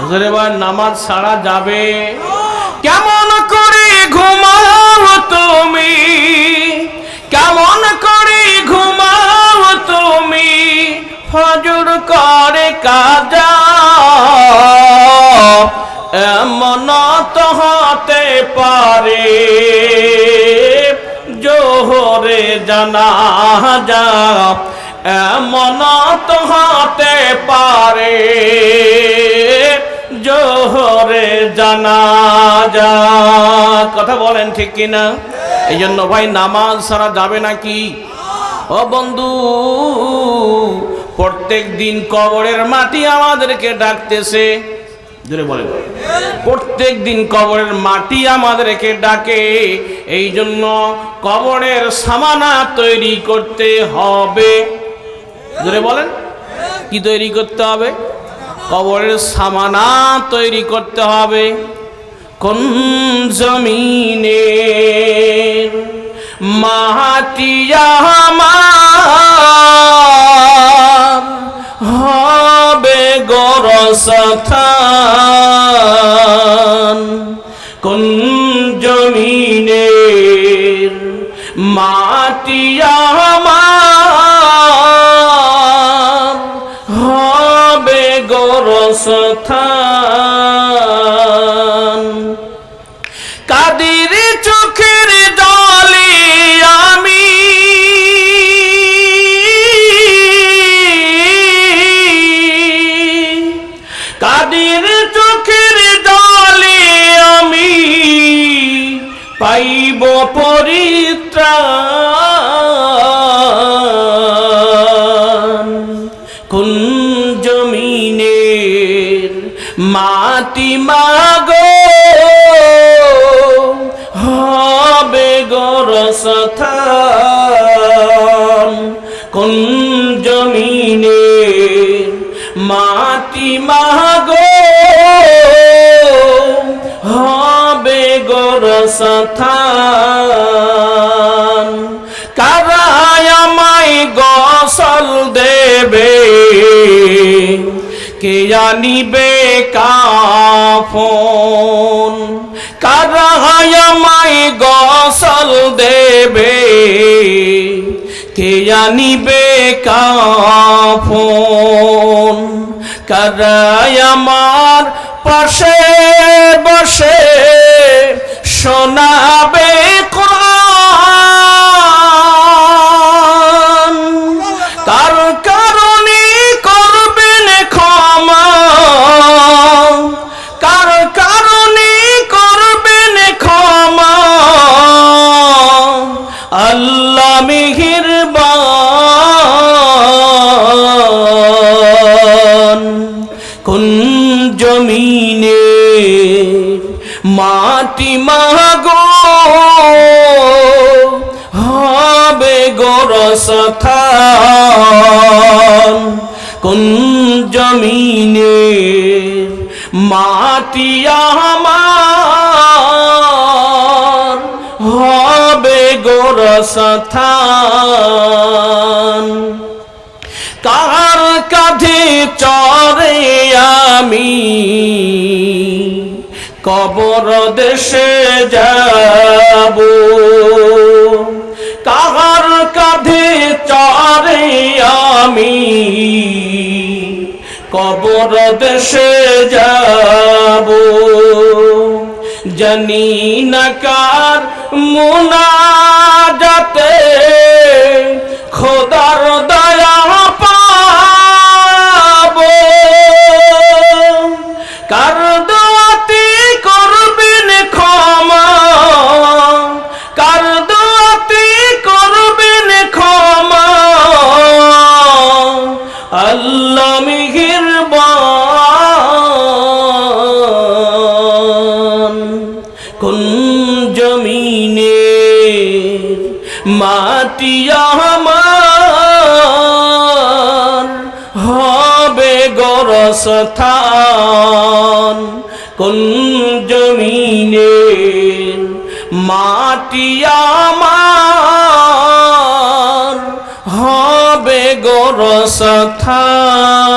নামাজ ছাড়া যাবে। কেমন করে ঘুমাও তুমি? কেমন করে ঘুমাও তুমি? ফজর করে কাজা। এমন তো হতে পারে, জোহরে জানা যা এমন তো হতে পারে জোহরে জানা যা কথা বলেন ঠিক কিনা? এই জন্য ভাই, নামাজ ছাড়া যাবে নাকি? ও বন্ধু, প্রত্যেক দিন কবরের মাটি আমাদেরকে ডাকতেছে। প্রত্যেক দিন কবরের মাটি আমাদেরকে ডাকে। এই জন্য কবরের সামানা তৈরি করতে হবে। বলেন। কি তৈরি করতে হবে? কবরের সামানা তৈরি করতে হবে। কোন জমিনে মাহাতিয়া হবে গরসথান। কোন জমিনের মাটিয়া আমার গরসথান কাদের চোখের জলে আমি কাদের চোখের জলে আমি পাইব পরিত্রাণ মাটি মাগো হবে গরসথান কোন জমিনের মাটি মাগো হবে গরসথান কে জানিবে কাফন কারায় আমায় গসল দেবে। কে জানিবে কাফন কারায় আমার পাশে বসে শোনাবে মাটি মাগো হবে গরসথান কোন জমিনে মাটি আমার হবে গরসথান কার কাঁধে চরে আমি কবর দেশে যাব। কার কাঁধে চরে আমি? কবর দেশে যাব। জানি না কার মুনাজাতে খোদার দয়া পাবো। কার জমিনের মাটি আমার হবে গরসথান। কোন জমিনের মাটি আমার হবে গরসথান?